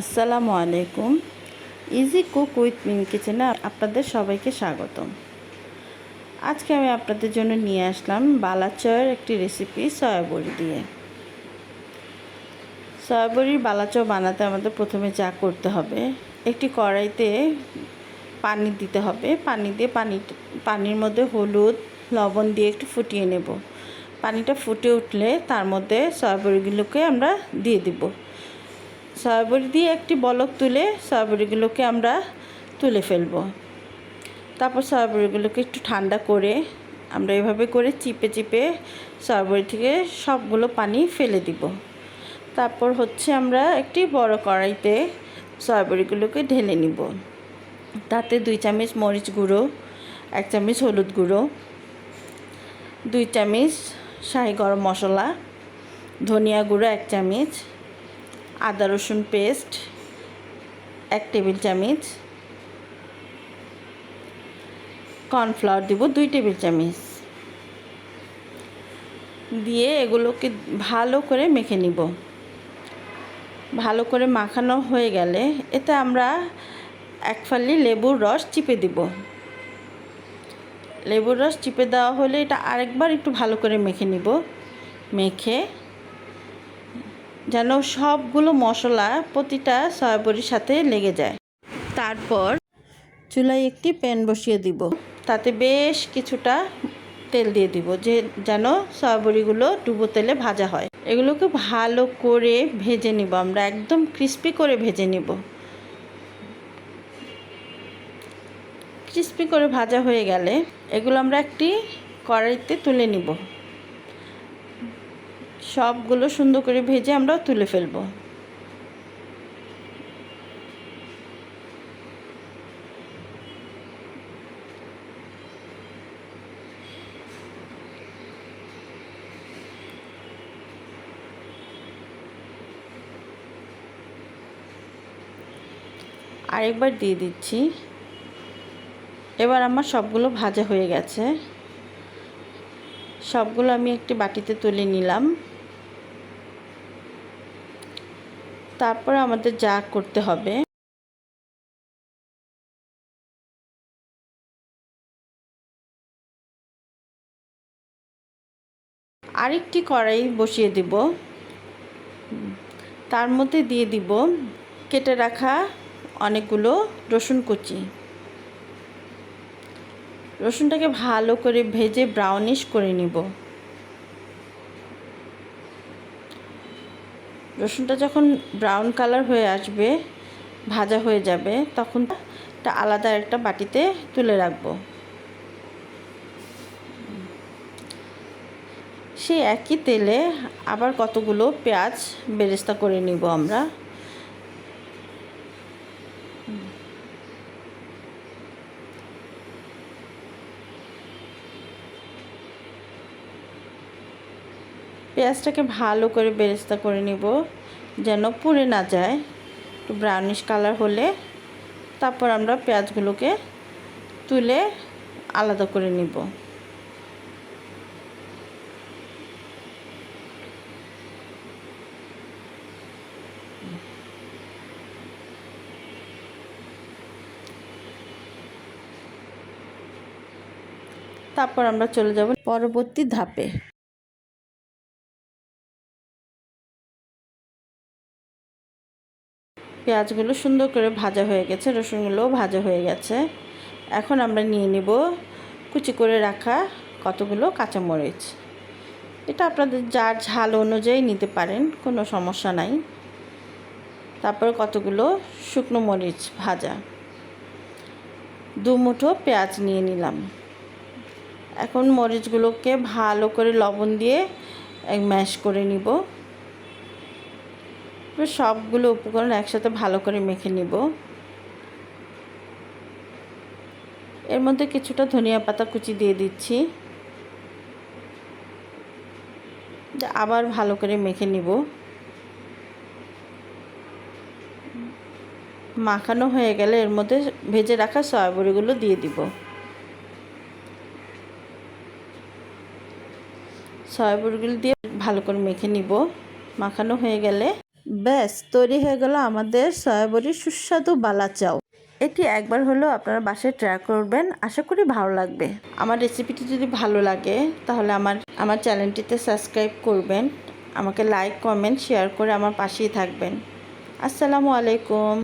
আসসালামু আলাইকুম। Easy cook with মিন কিচেনে আপনাদের সবাইকে স্বাগতম। আজকে আমি আপনাদের জন্য নিয়ে আসলাম বালাচয়ের একটি রেসিপি সয়াবড়ি দিয়ে। সয়াবড়ির বালাচয় বানাতে আমাদের প্রথমে যা করতে হবে, একটি কড়াইতে পানি দিতে হবে। পানি দিয়ে পানি, পানির মধ্যে হলুদ, লবণ দিয়ে একটু ফুটিয়ে নেব। পানিটা ফুটে উঠলে তার মধ্যে সয়াবড়িগুলোকে আমরা দিয়ে দিব। সয়াবড়ি দিয়ে একটি বলক তুলে সয়াবড়িগুলোকে আমরা তুলে ফেলব। তারপর সয়াবড়িগুলোকে একটু ঠান্ডা করে আমরা এভাবে করে চিপে চিপে সয়াবড়ি থেকে সবগুলো পানি ফেলে দিব। তারপর হচ্ছে আমরা একটি বড় কড়াইতে সয়াবড়িগুলোকে ঢেলে নিব। তাতে দুই চামচ মরিচ গুঁড়ো, এক চামচ হলুদ গুঁড়ো, দুই চামচ শাহি গরম মশলা, ধনিয়া গুঁড়ো এক চামচ আদা রসুন পেস্ট, এক টেবিল চামচ। কর্নফ্লাওয়ার দিব দুই টেবিল চামচ। দিয়ে এগুলোকে ভালো করে মেখে নিব। ভালো করে মাখানো হয়ে গেলে এতে আমরা এক ফালি লেবুর রস চিপে দিব। লেবুর রস চিপে দেওয়া হলে এটা আরেকবার একটু ভালো করে মেখে নিব। মেখে যেন সবগুলো মশলা প্রতিটা সয়াবড়ির সাথে লেগে যায়। তারপর চুলায় একটি প্যান বসিয়ে দিব। তাতে বেশ কিছুটা তেল দিয়ে দিব যে যেন সয়াবড়িগুলো ডুবো তেলে ভাজা হয়। এগুলোকে ভালো করে ভেজে নিব। আমরা একদম ক্রিস্পি করে ভেজে নিব। ক্রিস্পি করে ভাজা হয়ে গেলে এগুলো আমরা একটি কড়াইতে তুলে নিব। সবগুলো সুন্দর করে ভেজে আমরা তুলে ফেলব। আরেকবার দিয়ে দিচ্ছি। এবার আমার সবগুলো ভাজা হয়ে গেছে। সবগুলো আমি একটি বাটিতে তুলে নিলাম। তারপর আমাদের যা করতে হবে। আরেকটি কড়াই বসিয়ে দিব। তার মধ্যে দিয়ে দিব কেটে রাখা অনেকগুলো রসুন কুচি। রসুনটাকে ভালো করে ভেজে ব্রাউনিশ করে নিব। রসুনটা যখন ব্রাউন কালার হয়ে আসবে, ভাজা হয়ে যাবে, তখন একটা আলাদা একটা বাটিতে তুলে রাখব। সেই একই তেলে আবার কতগুলো পেঁয়াজ বেরেস্তা করে নিব আমরা। পেঁয়াজটাকে ভালো করে বেরেস্তা করে নিব, যেন পুড়ে না যায়। একটু ব্রাউনিশ কালার হলে তারপর আমরা পেঁয়াজগুলোকে তুলে আলাদা করে নিব। তারপর আমরা চলে যাব পরবর্তী ধাপে। পেঁয়াজগুলো সুন্দর করে ভাজা হয়ে গেছে, রসুনগুলোও ভাজা হয়ে গেছে। এখন আমরা নিয়ে নিব কুচি করে রাখা কতগুলো কাঁচামরিচ। এটা আপনাদের যার ঝাল অনুযায়ী নিতে পারেন, কোনো সমস্যা নাই। তারপর কতগুলো শুকনো মরিচ ভাজা। দু মুঠো পেঁয়াজ নিয়ে নিলাম। এখন মরিচগুলোকে ভালো করে লবণ দিয়ে ম্যাশ করে নিব। সবগুলো উপকরণ একসাথে ভালো করে মেখে নিব। এর মধ্যে কিছুটা ধনিয়া পাতা কুচি দিয়ে দিচ্ছি। আবার ভালো করে মেখে নিব। মাখানো হয়ে গেলে এর মধ্যে ভেজে রাখা সয়াবড়িগুলো দিয়ে দিব। সয়াবড়িগুলো দিয়ে ভালো করে মেখে নিব। মাখানো হয়ে গেলে ব্যাস তৈরি হয়ে গেল আমাদের সয়াবড়ির সুস্বাদু বালা চাও। এটি একবার হলেও আপনারা বাসায় ট্রাই করবেন আশা করি ভালো লাগবে। আমার রেসিপিটি যদি ভালো লাগে তাহলে আমার আমার চ্যানেলটিতে সাবস্ক্রাইব করবেন আমাকে লাইক কমেন্ট শেয়ার করে আমার পাশেই থাকবেন। আসসালামু আলাইকুম।